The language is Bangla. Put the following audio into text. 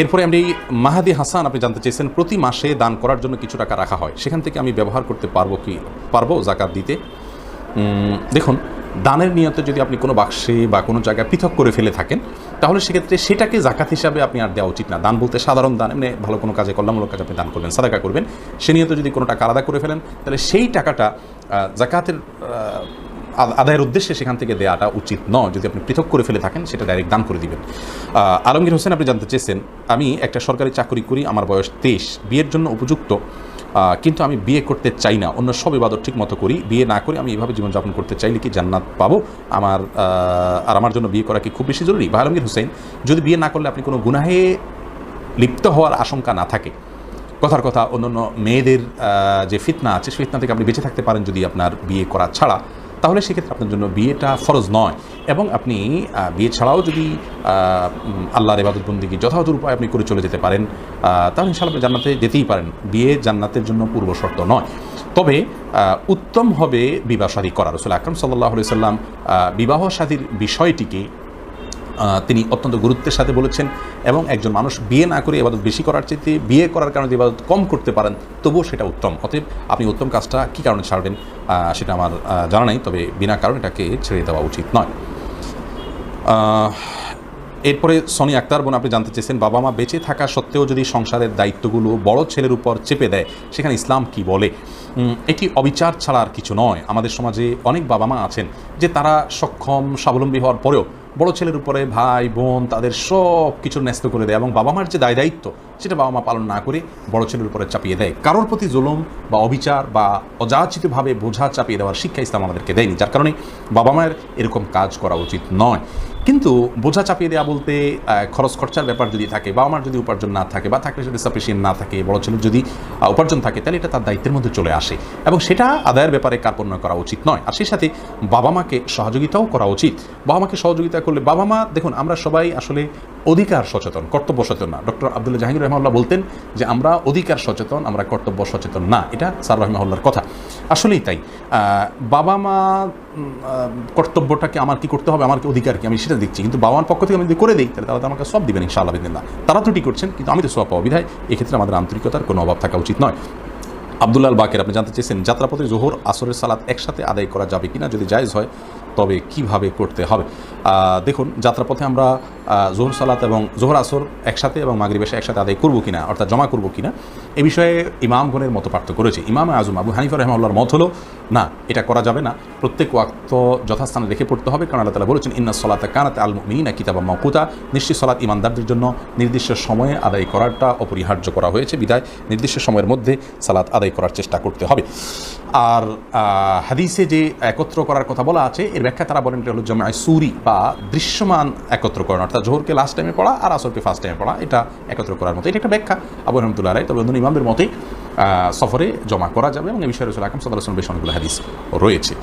এরপরে আমি মাহাদি হাসান, আপনি জানতে চেয়েছেন, প্রতি মাসে দান করার জন্য কিছু টাকা রাখা হয়। সেখান থেকে আমি ব্যবহার করতে পারব কি, পারব জাকাত দিতে? দেখুন, দানের নিয়তে যদি আপনি কোনো বাক্সে বা কোনো জায়গায় পৃথক করে ফেলে থাকেন, তাহলে সেক্ষেত্রে সেটাকে জাকাত হিসাবে আপনি আর দেওয়া উচিত না। দান বলতে সাধারণ দান, এমনি ভালো কোনো কাজে, কল্যাণমূলক কাজে আপনি দান করবেন, সাদাকা করবেন। সে নিয়তে যদি কোনো টাকা আলাদা করে ফেলেন, তাহলে সেই টাকাটা জাকাতের আদায়ের উদ্দেশ্যে সেখান থেকে দেওয়াটা উচিত নয়। যদি আপনি পৃথক করে ফেলে থাকেন, সেটা ডাইরেক্ট দান করে দিবেন। আলমগীর হোসেন, আপনি জানতে চেয়েছেন, আমি একটা সরকারি চাকরি করি, আমার বয়স তেইশ। বিয়ের জন্য উপযুক্ত কিন্তু আমি বিয়ে করতে চাই না। অন্য সব ইবাদত ঠিক মতো করি। বিয়ে না করে আমি এভাবে জীবনযাপন করতে চাইলে কি জান্নাত পাবো? আমার আর আমার জন্য বিয়ে করা কি খুব বেশি জরুরি? বা আলমগীর হোসেন, যদি বিয়ে না করলে আপনি কোনো গুনাহে লিপ্ত হওয়ার আশঙ্কা না থাকে? কথার কথা অন্য অন্য মেয়েদের যে ফিতনা আছে, সেই ফিতনা থেকে আপনি বেঁচে থাকতে পারেন যদি আপনার বিয়ে করা ছাড়া। তাহলে সেক্ষেত্রে আপনার জন্য বিয়েটা ফরজ নয়। এবং আপনি বিয়ে ছাড়াও যদি আল্লাহর এবাদত বন্দিকে যথাযথ উপায় আপনি করে চলে যেতে পারেন তাহলে ইনশাল্লাহ আপনি জান্নাতে যেতেই পারেন। বিয়ে জান্নাতের জন্য পূর্ব শর্ত নয়। তবে উত্তম হবে বিবাহ শাদী করা। রসুল আকরম সাল্লাহ সাল্লাম বিবাহ শাদীর বিষয়টিকে তিনি অত্যন্ত গুরুত্বের সাথে বলেছেন এবং একজন মানুষ বিয়ে না করে এবাদত বেশি করার চেয়ে বিয়ে করার কারণে এবাদত কম করতে পারেন, তবুও সেটা উত্তম। অতএব আপনি উত্তম কাজটা কী কারণে ছাড়বেন সেটা আমার জানা নেই, তবে বিনা কারণে এটাকে ছেড়ে দেওয়া উচিত নয়। এরপরে সনি আক্তার বোন, আপনি জানতে চেয়েছেন, বাবা মা বেঁচে থাকা সত্ত্বেও যদি সংসারের দায়িত্বগুলো বড় ছেলের উপর চেপে দেয়, সেখানে ইসলাম কি বলে? এটি অবিচার ছাড়া আর কিছু নয়? আমাদের সমাজে অনেক বাবা মা আছেন যে তারা সক্ষম, স্বাবলম্বী হওয়ার পরেও বড় ছেলের উপরে ভাই, বোন তাদের সব কিছু ন্যস্ত করে দেয় এবং বাবা মার যে দায় দায়িত্ব, সেটা বাবা মা পালন না করে বড় ছেলের উপরে চাপিয়ে দেয়। কারোর প্রতি জুলুম বা অবিচার বা অযাচিতভাবে বোঝা চাপিয়ে দেওয়ার শিক্ষা ইসলাম আমাদেরকে দেয়নি, যার কারণে বাবা মায়ের এরকম কাজ করা উচিত নয়। কিন্তু বোঝা চাপিয়ে দেওয়া বলতে খরচ খরচার ব্যাপার যদি থাকে বাবা মার যদি উপার্জন না থাকে বা থাকলে সেটা সাফিসিয়েন্ট না থাকে, বড় ছেলের যদি উপার্জন থাকে, তাহলে এটা তার দায়িত্বের মধ্যে চলে আসে। এবং সেটা আদায়ের ব্যাপারে কার্পণ্য করা উচিত নয়। আর সেই সাথে বাবা মাকে সহযোগিতাও করা উচিত। বাবা মাকে সহযোগিতা করলে, বাবা মা, দেখুন, আমরা সবাই আসলে অধিকার সচেতন, কর্তব্য সচেতন না। ডক্টর আবদুল্লাহ জাহাঙ্গীর রহমাল্লাহ বলতেন যে, আমরা অধিকার সচেতন, আমরা কর্তব্য সচেতন না। এটা স্যার রহমাউল্লার কথা। আসলেই তাই। বাবা মা কর্তব্যটাকে আমার কি করতে হবে, আমার কি অধিকার কি? আমি সেটা দেখছি, কিন্তু মার পক্ষ থেকে আমি যদি করে দিই, তাহলে তারা তো আমাকে সব দিবেন ইনশাআল্লাহ বিদিনা তারা ত্রুটি করছেন, কিন্তু আমি তো সব পাওয়া বিধায় এক্ষেত্রে আমাদের আন্তরিকতার কোনো অভাব থাকা উচিত নয়। আবদুল্লাল বাকের আপনি জানতে চেয়েছেন, যাত্রাপথে জোহর, আসরের সালাত একসাথে আদায় করা যাবে কিনা? যদি জায়জ হয় তবে কীভাবে করতে হবে? দেখুন, যাত্রাপথে আমরা জোহর সালাত এবং জোহর আসর একসাথে এবং মাগরিব এসে একসাথে আদায় করব কিনা, অর্থাৎ জমা করব কিনা, এ বিষয়ে ইমাম ইমামগণের মতো পার্থক্য করেছে ইমাম আজম আবু হানিফা রহমাল্লার মত হলো, না, এটা করা যাবে না। প্রত্যেক ওয়াক্ত যথাস্থানে রেখে পড়তে হবে। কারণ আল্লাহ তালা বলেছেন, ইন্না সলাতে কানাতে আল মিনা কিতাবা মকুতা নিশ্চিত সলাত ইমানদারদের জন্য নির্দিষ্ট সময়ে আদায় করাটা অপরিহার্য করা হয়েছে। বিদায়, নির্দিষ্ট সময়ের মধ্যে সালাত আদায় করার চেষ্টা করতে হবে। আর হাদিসে যে একত্র করার কথা বলা আছে, এর ব্যাখ্যা তারা বলেন এটা হলো জমায় সুরি বা দৃশ্যমান একত্র একত্রকরণ। অর্থাৎ জোহরকে লাস্ট টাইমে পড়া আর আসরকে ফার্স্ট টাইমে পড়া, এটা একত্র করার মতো। এটা একটা ব্যাখ্যা। আবু রহমতুল্লাহ রায় তবে ইমামদের মতেই সফরে জমা করা যাবে এবং এই বিষয়ে রসুল আকাম সাদাল বেশ অনেকগুলো হাদিস রয়েছে।